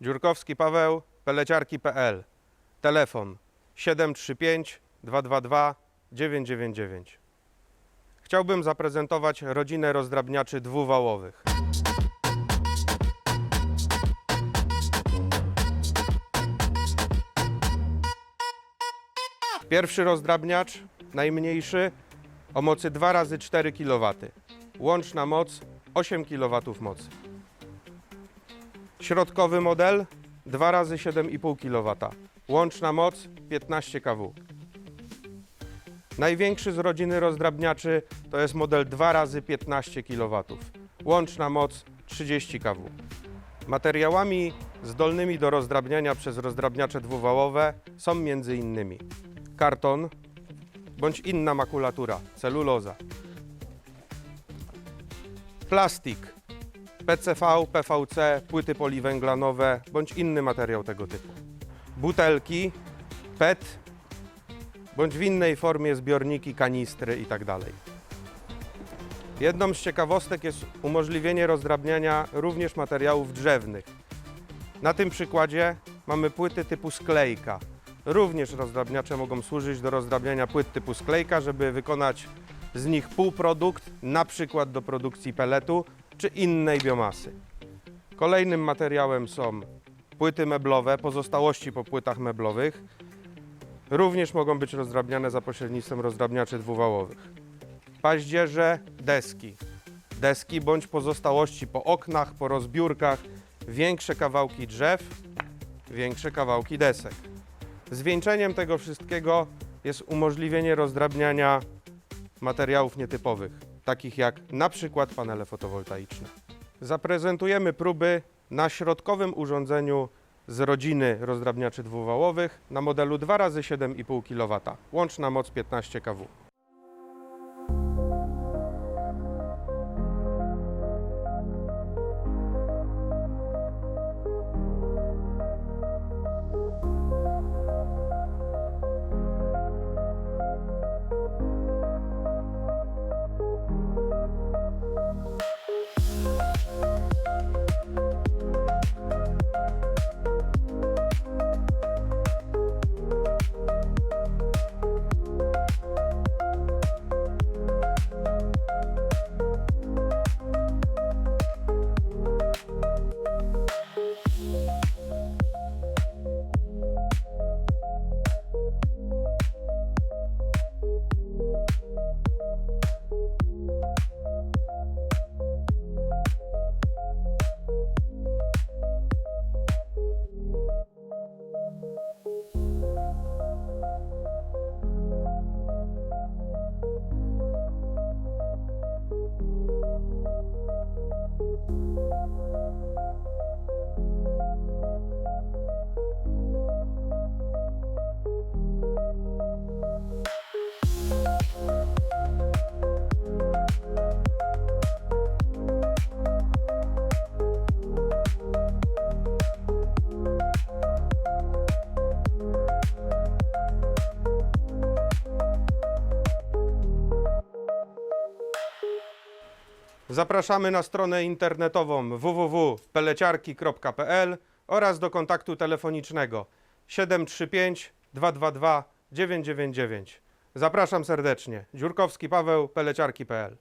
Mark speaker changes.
Speaker 1: Dziurkowski Paweł, peleciarki.pl. Telefon 735 222 999. Chciałbym zaprezentować rodzinę rozdrabniaczy dwuwałowych. Pierwszy rozdrabniacz, najmniejszy, o mocy 2 razy 4 kW. Łączna moc 8 kW mocy. Środkowy model 2 razy 7,5 kW. Łączna moc 15 kW. Największy z rodziny rozdrabniaczy to jest model 2 razy 15 kW. Łączna moc 30 kW. Materiałami zdolnymi do rozdrabniania przez rozdrabniacze dwuwałowe są m.in. karton bądź inna makulatura, celuloza, plastik, PCV, PVC, płyty poliwęglanowe bądź inny materiał tego typu. Butelki, PET bądź w innej formie zbiorniki, kanistry itd. Jedną z ciekawostek jest umożliwienie rozdrabniania również materiałów drzewnych. Na tym przykładzie mamy płyty typu sklejka. Również rozdrabniacze mogą służyć do rozdrabniania płyt typu sklejka, żeby wykonać z nich półprodukt, na przykład do produkcji peletu czy innej biomasy. Kolejnym materiałem są płyty meblowe, pozostałości po płytach meblowych. Również mogą być rozdrabniane za pośrednictwem rozdrabniaczy dwuwałowych. Paździerze, deski. Deski bądź pozostałości po oknach, po rozbiórkach, większe kawałki drzew, większe kawałki desek. Zwieńczeniem tego wszystkiego jest umożliwienie rozdrabniania materiałów nietypowych, takich jak na przykład panele fotowoltaiczne. Zaprezentujemy próby na środkowym urządzeniu z rodziny rozdrabniaczy dwuwałowych na modelu 2 razy 7,5 kW. Łączna moc 15 kW. Zapraszamy na stronę internetową www.peleciarki.pl oraz do kontaktu telefonicznego 735 222 999. Zapraszam serdecznie. Dziurkowski Paweł, peleciarki.pl